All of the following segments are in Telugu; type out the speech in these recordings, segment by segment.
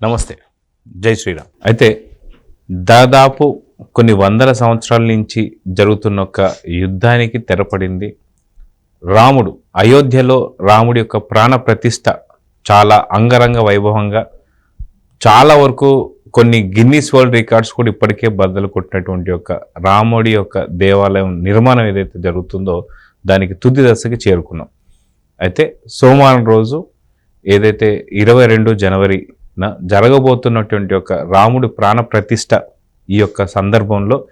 నమస్తే. జై శ్రీరామ్. అయితే దాదాపు కొన్ని వందల సంవత్సరాల నుంచి జరుగుతున్న ఒక యుద్ధానికి తెరపడింది. రాముడు అయోధ్యలో రాముడి యొక్క ప్రాణ ప్రతిష్ట చాలా అంగరంగ వైభవంగా చాలా వరకు కొన్ని గిన్నీస్ వరల్డ్ రికార్డ్స్ కూడా ఇప్పటికే బద్దలు కొట్టినటువంటి యొక్క రాముడి యొక్క దేవాలయం నిర్మాణం ఏదైతే జరుగుతుందో దానికి తుది దశకి చేరుకున్నాం. అయితే సోమవారం రోజు ఏదైతే ఇరవై రెండు జనవరి జరగబోతున్నటువంటి యొక్క రాముడి ప్రాణ ప్రతిష్ట ఈ యొక్క సందర్భంలో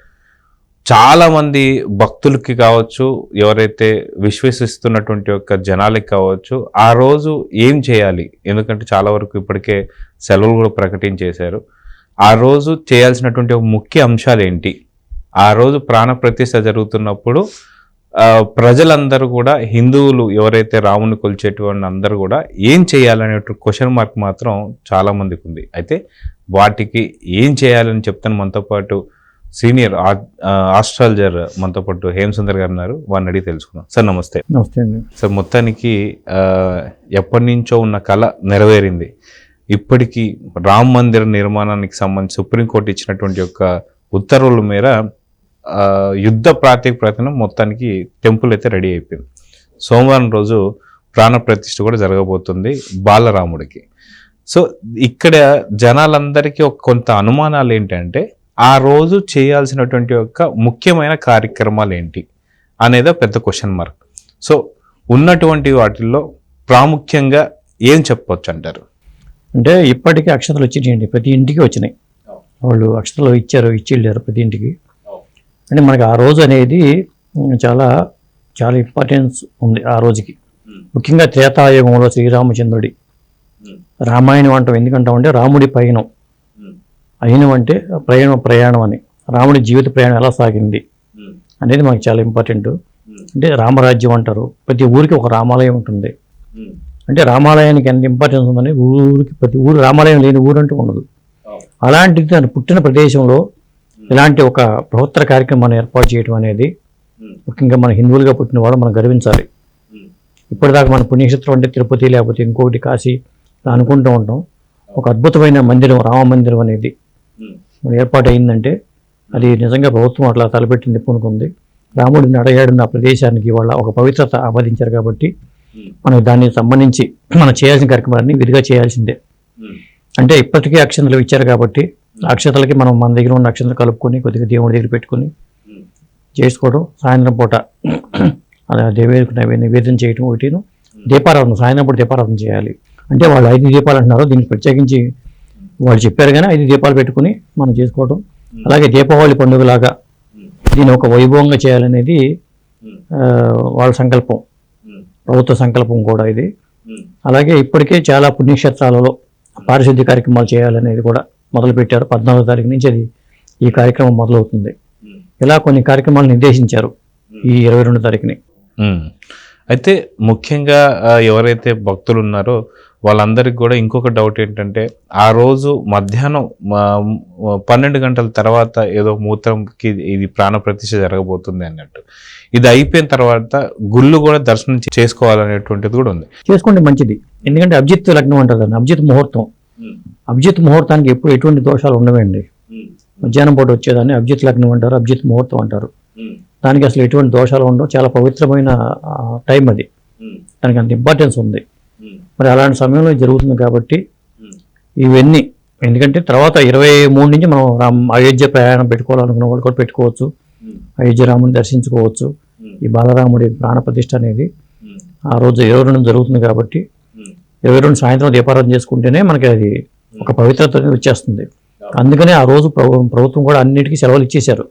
చాలామంది భక్తులకి కావచ్చు ఎవరైతే విశ్వసిస్తున్నటువంటి యొక్క జనాలకి కావచ్చు ఆ రోజు ఏం చేయాలి? ఎందుకంటే చాలా వరకు ఇప్పటికే సెలవులు కూడా ప్రకటించేశారు. ఆ రోజు చేయాల్సినటువంటి ఒక ముఖ్య అంశాలు ఏంటి? ఆ రోజు ప్రాణ ప్రతిష్ట జరుగుతున్నప్పుడు ప్రజలందరూ కూడా హిందువులు ఎవరైతే రాముని కొలిచేటువంటి అందరూ కూడా ఏం చేయాలనే క్వశ్చన్ మార్క్ మాత్రం చాలా మందికి ఉంది. అయితే వాటికి ఏం చేయాలని చెప్తాను మనతో పాటు సీనియర్ ఆస్ట్రాలజర్ మనతో పాటు హేమసుందర్ గారు ఉన్నారు. వారిని అడిగి తెలుసుకుందాం. సార్ నమస్తే. నమస్తే అండి. సార్ మొత్తానికి ఎప్పటి నుంచో ఉన్న కళ నెరవేరింది. ఇప్పటికీ రామ్ మందిర నిర్మాణానికి సంబంధించి సుప్రీంకోర్టు ఇచ్చినటువంటి యొక్క ఉత్తర్వుల మేర యుద్ధ ప్రాతిపదికన మొత్తానికి టెంపుల్ అయితే రెడీ అయిపోయింది. సోమవారం రోజు ప్రాణ ప్రతిష్ఠ కూడా జరగబోతుంది బాలరాముడికి. సో ఇక్కడ జనాలందరికీ ఒక కొంత అనుమానాలు ఏంటంటే ఆ రోజు చేయాల్సినటువంటి యొక్క ముఖ్యమైన కార్యక్రమాలు ఏంటి అనేది పెద్ద క్వశ్చన్ మార్క్ సో ఉన్నటువంటి వాటిల్లో ప్రాముఖ్యంగా ఏం చెప్పొచ్చు అంటారు? అంటే ఇప్పటికీ అక్షతలు వచ్చినాయండి. ప్రతి ఇంటికి వచ్చినాయి. వాళ్ళు అక్షతలు ఇచ్చారు ఇచ్చి వెళ్ళారు ప్రతి ఇంటికి. అంటే మనకి ఆ రోజు అనేది చాలా చాలా ఇంపార్టెన్స్ ఉంది ఆ రోజుకి. ముఖ్యంగా త్రేతాయుగంలో శ్రీరామచంద్రుడి. రామాయణం అంటాం. ఎందుకంటామంటే రాముడి పయనం. అయినం అంటే ప్రయాణం ప్రయాణం అని. రాముడి జీవిత ప్రయాణం ఎలా సాగింది? అనేది మనకి చాలా ఇంపార్టెంట్ అంటే రామరాజ్యం అంటారు. ప్రతి ఊరికి ఒక రామాలయం ఉంటుంది. అంటే రామాలయానికి ఎంత ఇంపార్టెన్స్ ఉందని ఊరికి ప్రతి ఊరు రామాలయం లేని ఊరు అంటూ ఉండదు. అలాంటిది తను పుట్టిన ప్రదేశంలో ఇలాంటి ఒక బృహత్తర కార్యక్రమాన్ని ఏర్పాటు చేయడం అనేది ముఖ్యంగా మన హిందువులుగా పుట్టిన వాళ్ళు మనం గర్వించాలి. ఇప్పటిదాకా మన పుణ్యక్షేత్రం అంటే తిరుపతి లేకపోతే ఇంకొకటి కాశీ అనుకుంటూ ఉంటాం. ఒక అద్భుతమైన మందిరం రామ మందిరం అనేది మన ఏర్పాటు అయిందంటే అది నిజంగా ప్రభుత్వం అట్లా తలపెట్టింది పూనుకుంది రాముడిని అడగాడున్న ప్రదేశానికి వాళ్ళ ఒక పవిత్రత ఆపాదించారు కాబట్టి మనం దానికి సంబంధించి మనం చేయాల్సిన కార్యక్రమాలన్నీ విధిగా చేయాల్సిందే. అంటే ఇప్పటికే అక్షంతలు ఇచ్చారు కాబట్టి నక్షత్రాలకి మనం మన దగ్గర ఉన్న అక్షంతలు కలుపుకొని కొద్దిగా దేవుడి దగ్గర పెట్టుకొని చేసుకోవడం సాయంత్రం పూట అలా దేవేదికి నివేదన చేయడం ఒకటిను. దీపారాధన సాయంత్రం పూట దీపారాధన చేయాలి. అంటే వాళ్ళు ఐదు దీపాలు అంటున్నారు దీనికి ప్రత్యేకించి వాళ్ళు చెప్పారు కానీ ఐదు దీపాలు పెట్టుకుని మనం చేసుకోవడం. అలాగే దీపావళి పండుగలాగా దీన్ని ఒక వైభవంగా చేయాలనేది వాళ్ళ సంకల్పం. ప్రభుత్వ సంకల్పం కూడా ఇది. అలాగే ఇప్పటికే చాలా పుణ్యక్షేత్రాలలో పారిశుద్ధ్య కార్యక్రమాలు చేయాలనేది కూడా మొదలుపెట్టారు. పద్నాలుగో తారీఖు నుంచి అది ఈ కార్యక్రమం మొదలవుతుంది. ఇలా కొన్ని కార్యక్రమాలు నిర్దేశించారు ఈ ఇరవై రెండు తారీఖుని. అయితే ముఖ్యంగా ఎవరైతే భక్తులు ఉన్నారో వాళ్ళందరికీ కూడా ఇంకొక డౌట్ ఏంటంటే ఆ రోజు మధ్యాహ్నం పన్నెండు గంటల తర్వాత ఏదో మూత్రంకి ఇది ప్రాణ ప్రతిష్ఠ జరగబోతుంది అన్నట్టు. ఇది అయిపోయిన తర్వాత గుళ్ళు కూడా దర్శనం చేసుకోవాలనేటువంటిది కూడా ఉంది. చేసుకోండి మంచిది. ఎందుకంటే అభిజిత్ లగ్నం అంటారు అభిజిత్ ముహూర్తం. అభిజిత్ ముహూర్తానికి ఎప్పుడు ఎటువంటి దోషాలు ఉండవండి? మధ్యాహ్నం పూట వచ్చేదాన్ని అభిజిత్ లగ్నం అంటారు అభిజిత్ ముహూర్తం అంటారు. దానికి అసలు ఎటువంటి దోషాలు ఉండవు చాలా పవిత్రమైన టైం అది. దానికి అంత ఇంపార్టెన్స్ ఉంది. మరి అలాంటి సమయంలో జరుగుతుంది కాబట్టి ఇవన్నీ ఎందుకంటే తర్వాత ఇరవై మూడు నుంచి మనం రామ్ అయోధ్య ప్రయాణం పెట్టుకోవాలనుకున్న వాళ్ళు కూడా పెట్టుకోవచ్చు. అయోధ్య రాముని దర్శించుకోవచ్చు. ఈ బాలరాముడి ప్రాణ ప్రతిష్ఠ అనేది ఆ రోజు ఇరవై రెండు జరుగుతుంది కాబట్టి ఇరవై రెండు సాయంత్రం దీపారాధన చేసుకుంటేనే మనకి అది ఒక పవిత్రత వచ్చేస్తుంది. అందుకనే ఆ రోజు ప్రభుత్వం కూడా అన్నిటికీ సెలవులు ఇచ్చేశారు.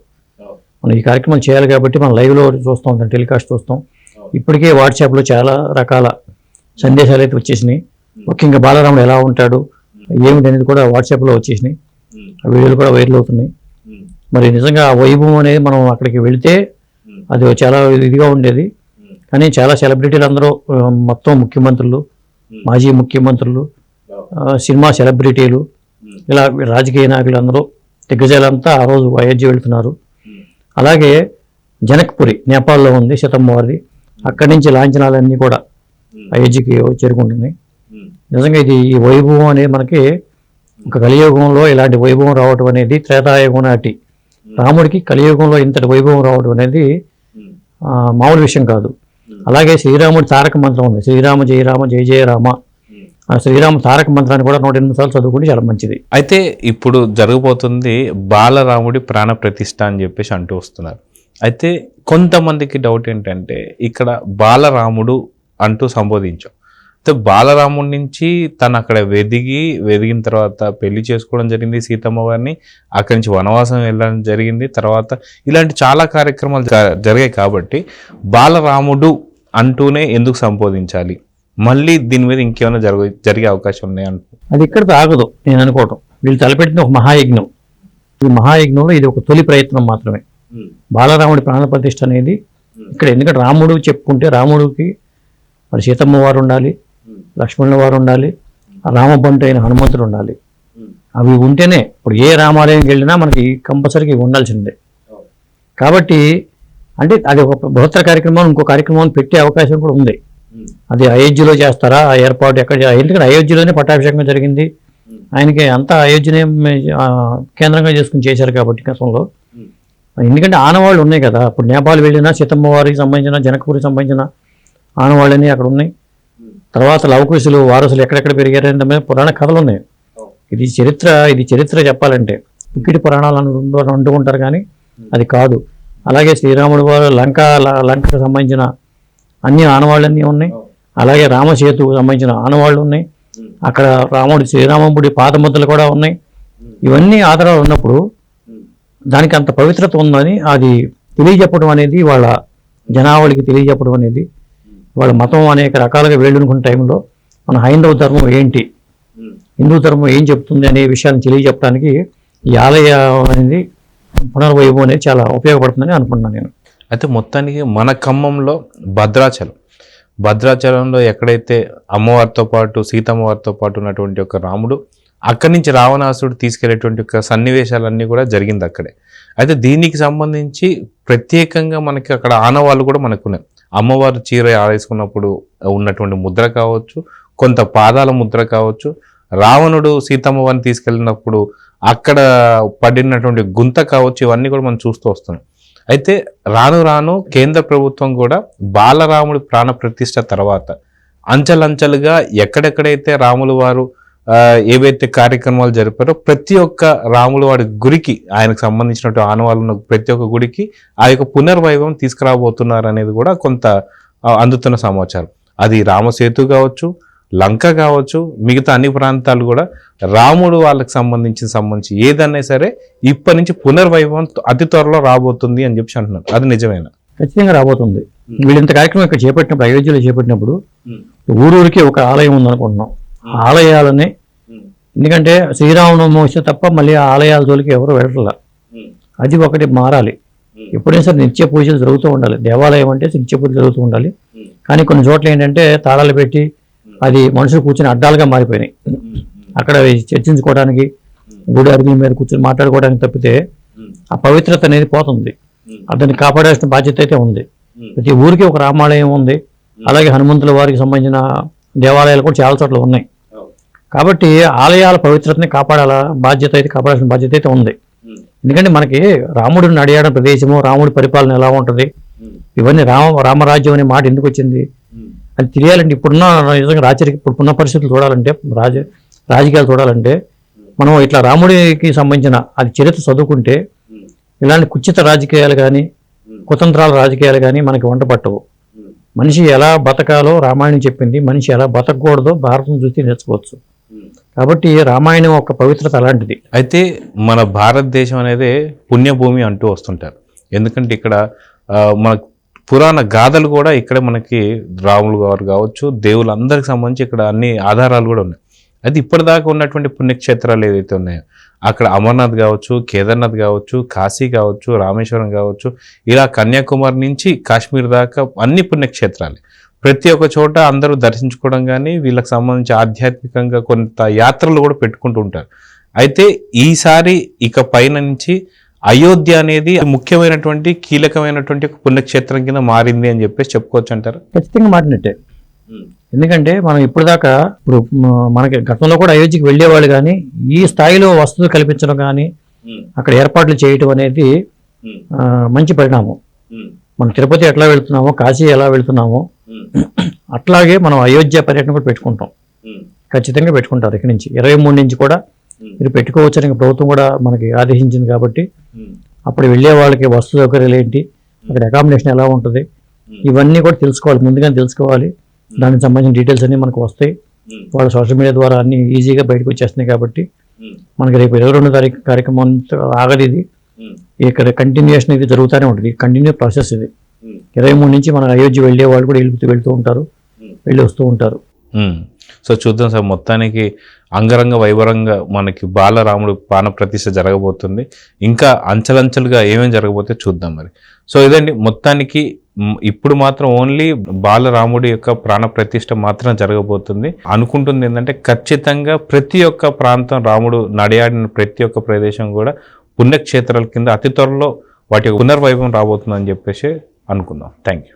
మనం ఈ కార్యక్రమం చేయాలి కాబట్టి మనం లైవ్లో చూస్తాం టెలికాస్ట్ చూస్తాం. ఇప్పటికే వాట్సాప్లో చాలా రకాల సందేశాలు అయితే వచ్చేసినాయి. ముఖ్యంగా బాలరాముడు ఎలా ఉంటాడు ఏమిటి అనేది కూడా వాట్సాప్లో వచ్చేసినాయి. ఆ వీడియోలు కూడా వైరల్ అవుతున్నాయి. మరి నిజంగా ఆ వైభవం అనేది మనం అక్కడికి వెళితే అది చాలా ఇదిగా ఉండేది. కానీ చాలా సెలబ్రిటీలు అందరూ మొత్తం ముఖ్యమంత్రులు మాజీ ముఖ్యమంత్రులు సినిమా సెలబ్రిటీలు ఇలా రాజకీయ నాయకులు అందరూ దిగ్గజాలంతా ఆ రోజు అయోధ్య వెళ్తున్నారు. అలాగే జనక్పురి నేపాల్లో ఉంది సీతమ్మవారిది అక్కడి నుంచి లాంఛనాలన్నీ కూడా అయోధ్యకి చేరుకుంటున్నాయి నిజంగా ఇది ఈ వైభవం అనేది మనకి ఒక కలియుగంలో ఇలాంటి వైభవం రావటం అనేది త్రేతాయుగం నాటి రాముడికి కలియుగంలో ఇంతటి వైభవం రావడం అనేది మామూలు విషయం కాదు. అలాగే శ్రీరాముడి తారక మంత్రం ఉంది. శ్రీరామ జయ రామ జయ జయ రామ. ఆ శ్రీరామ తారక మంత్రాన్ని కూడా నూట ఎనిమిది సార్లు చదువుకుంటే చాలా మంచిది. అయితే ఇప్పుడు జరగబోతుంది బాలరాముడి ప్రాణ ప్రతిష్ఠ అని చెప్పేసి అంటూ వస్తున్నారు. అయితే కొంతమందికి డౌట్ ఏంటంటే ఇక్కడ బాలరాముడు అంటూ సంబోధించాం. బాలరాముడి నుంచి తను అక్కడ వెదిగి వెదిగిన తర్వాత పెళ్ళి చేసుకోవడం జరిగింది సీతమ్మ వారిని అక్కడి నుంచి వనవాసం వెళ్ళడం జరిగింది. తర్వాత ఇలాంటి చాలా కార్యక్రమాలు జ- జరిగాయి కాబట్టి బాలరాముడు అంటూనే ఎందుకు సంబోధించాలి? మళ్ళీ దీని మీద ఇంకేమైనా జరగ జరిగే అవకాశం ఉన్నాయి అంటూ అది ఇక్కడితో ఆగదు నేను అనుకోవటం. వీళ్ళు తలపెట్టిన ఒక మహాయజ్ఞం. ఈ మహాయజ్ఞంలో ఇది ఒక తొలి ప్రయత్నం మాత్రమే. బాలరాముడి ప్రాణప్రతిష్ఠ అనేది ఇక్కడ ఎందుకంటే రాముడు చెప్పుకుంటే రాముడికి మరి సీతమ్మ వారు ఉండాలి లక్ష్మణుల వారు ఉండాలి రామబంటు అయిన హనుమంతుడు ఉండాలి. అవి ఉంటేనే ఇప్పుడు ఏ రామాలయంకి వెళ్ళినా మనకి కంపల్సరీగా ఉండాల్సిందే. కాబట్టి అంటే అది ఒక బృహత్తర కార్యక్రమం ఇంకో కార్యక్రమం పెట్టే అవకాశం కూడా ఉంది. అది అయోధ్యలో చేస్తారా ఆ ఏర్పాటు ఎక్కడ ఎందుకంటే అయోధ్యలోనే పట్టాభిషేకం జరిగింది. ఆయనకి అంతా అయోధ్యనే కేంద్రంగా చేసుకుని చేశారు కాబట్టి గతంలో. ఎందుకంటే ఆనవాళ్ళు ఉన్నాయి కదా. ఇప్పుడు నేపాల్ వెళ్ళినా సీతమ్మ వారికి సంబంధించిన జనకపూరికి సంబంధించిన ఆనవాళ్ళని అక్కడ ఉన్నాయి. తర్వాత లవకుశులు వారసులు ఎక్కడెక్కడ పెరిగారంటే పురాణ కథలు ఉన్నాయి. ఇది చరిత్ర ఇది చరిత్ర చెప్పాలంటే. ఉక్కిడి పురాణాలు అను అంటుకుంటారు కానీ అది కాదు. అలాగే శ్రీరాముడు వారు లంక లంకకు సంబంధించిన అన్ని ఆనవాళ్ళన్నీ ఉన్నాయి. అలాగే రామసేతుకు సంబంధించిన ఆనవాళ్ళు ఉన్నాయి. అక్కడ రాముడి శ్రీరామముడి పాదముద్రలు కూడా ఉన్నాయి. ఇవన్నీ ఆధారాలు ఉన్నప్పుడు దానికి అంత పవిత్రత ఉందని అది తెలియజెప్పడం అనేది వాళ్ళ జనావళికి తెలియజెప్పడం అనేది వాళ్ళ మతం అనేక రకాలుగా వేళ్ళునుకున్న టైంలో మన హైందవ ధర్మం ఏంటి? హిందూ ధర్మం ఏం చెప్తుంది అనే విషయాన్ని తెలియజెప్పడానికి ఈ ఆలయం అనేది పునర్వైభవం అనేది చాలా ఉపయోగపడుతుందని అనుకుంటున్నాను నేను. అయితే మొత్తానికి మన ఖమ్మంలో భద్రాచలం. భద్రాచలంలో ఎక్కడైతే అమ్మవారితో పాటు సీతమ్మవారితో పాటు ఉన్నటువంటి ఒక రాముడు అక్కడి నుంచి రావణాసుడు తీసుకెళ్ళేటువంటి ఒక సన్నివేశాలన్నీ కూడా జరిగింది అక్కడే. అయితే దీనికి సంబంధించి ప్రత్యేకంగా మనకి అక్కడ ఆనవాళ్ళు కూడా మనకు ఉన్నాయి అమ్మవారు చీర ఆడేసుకున్నప్పుడు ఉన్నటువంటి ముద్ర కావచ్చు కొంత పాదాల ముద్ర కావచ్చు రావణుడు సీతమ్మ వారిని తీసుకెళ్ళినప్పుడు అక్కడ పడినటువంటి గుంత కావచ్చు ఇవన్నీ కూడా మనం చూస్తూ వస్తున్నాం. అయితే రాను రాను కేంద్ర ప్రభుత్వం కూడా బాలరాముడి ప్రాణ ప్రతిష్ట తర్వాత అంచెలంచెలుగా ఎక్కడెక్కడైతే రాములు వారు ఏవైతే కార్యక్రమాలు జరిపారో ప్రతి ఒక్క రాములు వాడి గురికి ఆయనకు సంబంధించినట్టు ఆనవాళ్ళు ఉన్న ప్రతి ఒక్క గుడికి ఆ యొక్క పునర్వైభవం తీసుకురాబోతున్నారు అనేది కూడా కొంత అందుతున్న సమాచారం. అది రామసేతు కావచ్చు లంక కావచ్చు మిగతా అన్ని ప్రాంతాలు కూడా రాముడు వాళ్ళకి సంబంధించిన సంబంధించి ఏదన్నా సరే ఇప్పటి నుంచి పునర్వైభవం అతి త్వరలో రాబోతుంది అని చెప్పి అంటున్నారు. అది నిజమేనా? ఖచ్చితంగా రాబోతుంది. వీళ్ళు ఇంత కార్యక్రమం ఇక్కడ చేపట్టినప్పుడు అయోధ్యలో చేపట్టినప్పుడు ఊరూరికి ఒక ఆలయం ఉందనుకుంటున్నాం. ఆలయాలని ఎందుకంటే శ్రీరామనవమి వస్తే తప్ప మళ్ళీ ఆలయాల జోలికి ఎవరు వెళ్ళట్లా. అది ఒకటి మారాలి. ఎప్పుడైనా సరే నిత్య పూజలు జరుగుతూ ఉండాలి. దేవాలయం అంటే నిత్య పూజలు జరుగుతూ ఉండాలి. కానీ కొన్ని చోట్ల ఏంటంటే తాళాలు పెట్టి అది మనుషులు కూర్చొని అడ్డాలుగా మారిపోయినాయి. అక్కడ చర్చించుకోవడానికి గుడి అరుగుల మీద కూర్చొని మాట్లాడుకోవడానికి తప్పితే ఆ పవిత్రత అనేది పోతుంది. అతన్ని కాపాడాల్సిన బాధ్యత అయితే ఉంది. ప్రతి ఊరికి ఒక రామాలయం ఉంది. అలాగే హనుమంతుల వారికి సంబంధించిన దేవాలయాలు కూడా చాలా చోట్ల ఉన్నాయి. కాబట్టి ఆలయాల పవిత్రతని కాపాడాల? బాధ్యత అయితే కాపాడాల్సిన బాధ్యత అయితే ఉంది. ఎందుకంటే మనకి రాముడు నడియాడిన ప్రదేశము రాముడి పరిపాలన ఎలా ఉంటుంది? ఇవన్నీ రామ రామరాజ్యం అనే మాట ఎందుకు వచ్చింది? అది తెలియాలంటే ఇప్పుడున్న నిజంగా రాచరిక ఇప్పుడున్న పరిస్థితులు చూడాలంటే రాజ రాజకీయాలు చూడాలంటే మనం ఇట్లా రాముడికి సంబంధించిన అది చరిత్ర చదువుకుంటే ఇలాంటి కుచిత రాజకీయాలు కానీ కుతంత్రాల రాజకీయాలు కానీ మనకి వంట పట్టవు. మనిషి ఎలా బతకాలో రామాయణం చెప్పింది మనిషి ఎలా బతకూడదో భారతం చూసి నేర్చుకోవచ్చు. కాబట్టి రామాయణం ఒక పవిత్రత అలాంటిది. అయితే మన భారతదేశం అనేది పుణ్యభూమి అంటూ వస్తుంటారు. ఎందుకంటే ఇక్కడ ఆ, మన పురాణ గాథలు కూడా ఇక్కడ మనకి రాములు గారు కావచ్చు దేవులందరికి సంబంధించి ఇక్కడ అన్ని ఆధారాలు కూడా ఉన్నాయి. అయితే ఇప్పటిదాకా ఉన్నటువంటి పుణ్యక్షేత్రాలు ఏదైతే ఉన్నాయో అక్కడ అమర్నాథ్ కావచ్చు కేదార్నాథ్ కావచ్చు కాశీ కావచ్చు రామేశ్వరం కావచ్చు ఇలా కన్యాకుమారి నుంచి కాశ్మీర్ దాకా అన్ని పుణ్యక్షేత్రాలే. ప్రతి ఒక్క చోట అందరూ దర్శించుకోవడం కానీ వీళ్ళకి సంబంధించి ఆధ్యాత్మికంగా కొంత యాత్రలు కూడా పెట్టుకుంటూ ఉంటారు. అయితే ఈసారి ఇక పైన నుంచి అయోధ్య అనేది ముఖ్యమైనటువంటి కీలకమైనటువంటి ఒక పుణ్యక్షేత్రం కింద మారింది అని చెప్పేసి చెప్పుకోవచ్చు అంటారు? ఖచ్చితంగా మాటినట్టే ఎందుకంటే మనం ఇప్పుడు దాకా ఇప్పుడు మనకి గతంలో కూడా అయోధ్యకి వెళ్ళేవాళ్ళు కానీ ఈ స్థాయిలో వసతులు కల్పించడం కానీ అక్కడ ఏర్పాట్లు చేయటం అనేది మంచి పరిణామం. మనం తిరుపతి ఎట్లా వెళ్తున్నామో కాశీ ఎలా వెళ్తున్నామో అట్లాగే మనం అయోధ్య పర్యటన కూడా పెట్టుకుంటాం. ఖచ్చితంగా పెట్టుకుంటారు ఇక్కడి నుంచి. ఇరవై మూడు నుంచి కూడా మీరు పెట్టుకోవచ్చని ప్రభుత్వం కూడా మనకి ఆదేశించింది కాబట్టి అప్పుడు వెళ్ళే వాళ్ళకి వస్తు సౌకర్యాలు ఏంటి అక్కడ అకామిడేషన్ ఎలా ఉంటుంది ఇవన్నీ కూడా తెలుసుకోవాలి ముందుగానే తెలుసుకోవాలి. దానికి సంబంధించిన డీటెయిల్స్ అన్నీ మనకు వస్తాయి. వాళ్ళ సోషల్ మీడియా ద్వారా అన్ని ఈజీగా బయటకు వచ్చేస్తున్నాయి కాబట్టి మనకి రేపు ఇరవై రెండో తారీఖు కార్యక్రమం ఆగదు ఇది ఇక్కడ కంటిన్యూషన్ ఇది జరుగుతూనే ఉంటుంది. కంటిన్యూ ప్రాసెస్ ఇది. ఇరవై మూడు నుంచి మన అయోధ్య వెళ్ళే వాళ్ళు కూడా వెళ్తూ వెళ్తూ ఉంటారు. వెళ్ళి వస్తూ ఉంటారు. సో చూద్దాం సార్ మొత్తానికి అంగరంగ వైభవంగా మనకి బాలరాముడు ప్రాణ ప్రతిష్ఠ జరగబోతుంది. ఇంకా అంచెలంచెలుగా ఏమేమి జరగబోతే చూద్దాం మరి. సో ఇదండి మొత్తానికి ఇప్పుడు మాత్రం ఓన్లీ బాలరాముడి యొక్క ప్రాణ ప్రతిష్ఠ మాత్రం జరగబోతుంది. అనుకుంటుంది ఏంటంటే ఖచ్చితంగా ప్రతి ఒక్క ప్రాంతం రాముడు నడియాడిన ప్రతి ఒక్క ప్రదేశం కూడా పుణ్యక్షేత్రాల కింద అతి త్వరలో వాటి పునర్వైభవం రాబోతుందని చెప్పేసి అనుకుందాం. Thank you